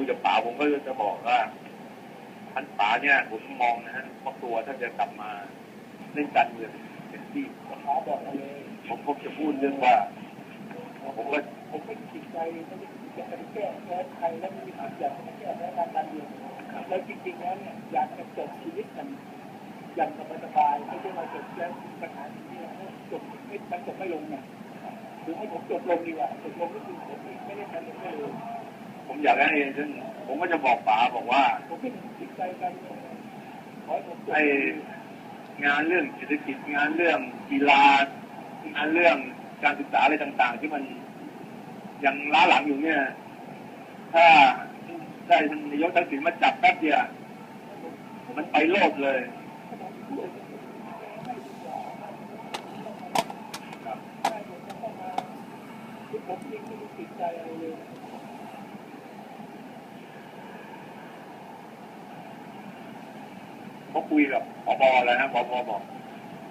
คุยกับป๋าผมก็จะบอกว่าท่านป๋าเนี่ย ผมมองนะฮะครอบครัวท่านจะกลับมาเล่นการเมืองเป็นที่ขอบอกมาเลยผมก็จะพูดเรื่องว่าผมก็ผมไม่ติดใจไม่ได้ติดใจแก้แค้นใครและไม่มีความอยากจะแก้แค้นทางการเมืองแล้วจริงๆแล้วเนี่ยอยากจะจบชีวิตกันอย่างสบายๆไม่ใช่มาจบแล้วปัญหาที่นี่จบไม่มันจบไม่ลงเนี่ยหรือให้ผมจบลงดีกว่าจบลงก็คือผมไม่ได้ทำไม่เลย ผมอยากให้ท่านผมก็จะบอกป๋าบอกว่าไม่ติดใจกันขอให้งานเรื่องเศรษฐกิจงานเรื่องกีฬางานเรื่องการศึกษาอะไรต่าง ๆ ที่มันยังล้าหลังอยู่เนี่ย ถ้าได้ท่านนายกทักษิณมาจับแป๊บเดียวมันไปโลดเลยผมยังไม่ติดใจอะไรเลย เขาคุยกับผบแล้วนะผบบอก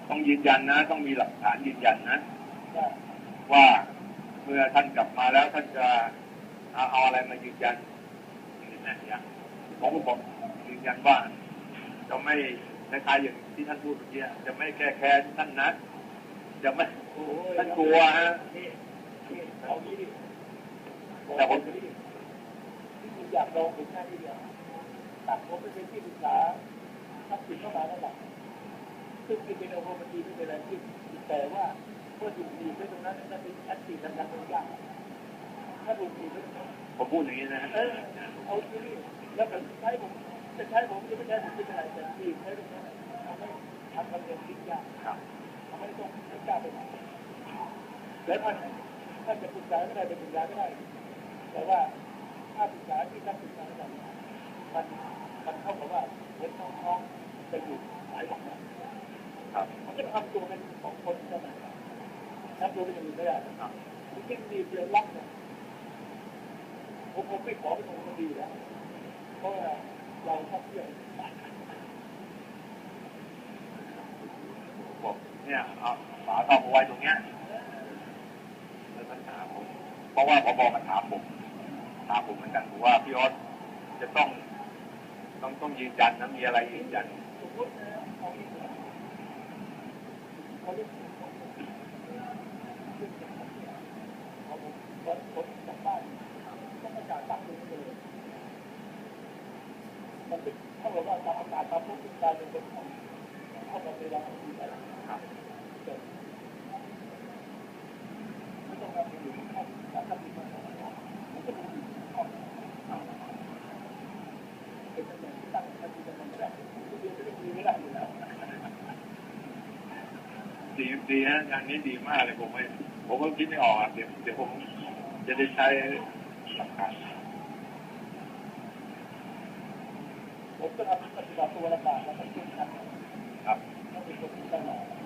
ต้องยืนยันนะ ต้องมีหลักฐานยืนยันนะว่าเมื่อท่านกลับมาแล้วท่านจะเอาอะไรมายืนยันผมก็บอกยืนยันว่าจะไม่คล้ายๆอย่างที่ท่านพูดเมื่อกี้จะไม่แก้แค้นท่านนะจะไม่ท่านกลัวฮะแต่ผมที่คุณอยากลองเป็นหน้าที่เดียวตัดผมไปเป็นที่ปรึกษา ทักษิณเข้ามาแล้วล่ะซึ่งเป็นโองค์กรบัญชีไม่เป็นอะไรที่แต่ว่าเมื่อถูกดีไปตรงนั้นนั่นเป็นชัดเจนทางการเมืองยากถ้าถูกดีไปตรงผมพูดอย่างนี้นะเออเอาที่นี่แล้วก็ใช้ผมจะใช้ผมจะไม่ใช้ผมเป็นอะไรแต่ที่ใช้ตรงนั้นทำให้ทำการเมืองยิ่งยากครับทำให้ต้องไม่กล้าไปไหนแล้วท่านท่าจะปรึกษาไม่ได้จะปรึกษาไม่ได้ แต่ว่าถ้าปรึกษาที่ท่านปรึกษาได้มันมันเข้ากับว่าเห็นน้องๆจะอยู่หลายหลังนะครับ มันก็ทำตัวเป็นของคนใช่ไหมทำ ตัวเป็นอย่างอื่นไม่ได้นะครับที่มีเดียวล็อกเนี่ยผมผมไม่ขอเป็นองค์คดีแล้วเพราะว่าเราชอบเที่ยวบอกเนี่ยเอาฝาทองเอาไว้ตรงเนี้ยแล้วท่านถามผมเพราะว่าผบมาถามผมถามผมเหมือนกันบอกว่าพี่ออสจะต้องต้องต้องยืนยันนะมีอะไรยืนยัน สมมตินะเอาอีกแล้วเขาเรียกเอาผมผมผมกลับบ้านต้องประกาศตั้งเลย มันเป็นเท่ากับว่าการประกาศมาพูดถึงการเป็นของเข้ามาในรัฐมนตรีแล้วครับไม่ต้องการอยู่ในข้อการตัดสินใจมันก็ต้องอยู่ในข้อเป็นตำแหน่งที่ตั้งทันทีตำแหน่งแรกทุกเดือนก็ต้องมีไม่ได้อยู่แล้วดีดีฮะงานนี้ดีมากเลยผมไม่ผมก็คิดไม่ออกเดี๋ยวเดี๋ยวผมจะได้ใช้หลักฐาน ผมจะทำปฏิบัติตัวลำบากแล้วก็เชื่อชันครับต้องเป็นคนที่ตลอด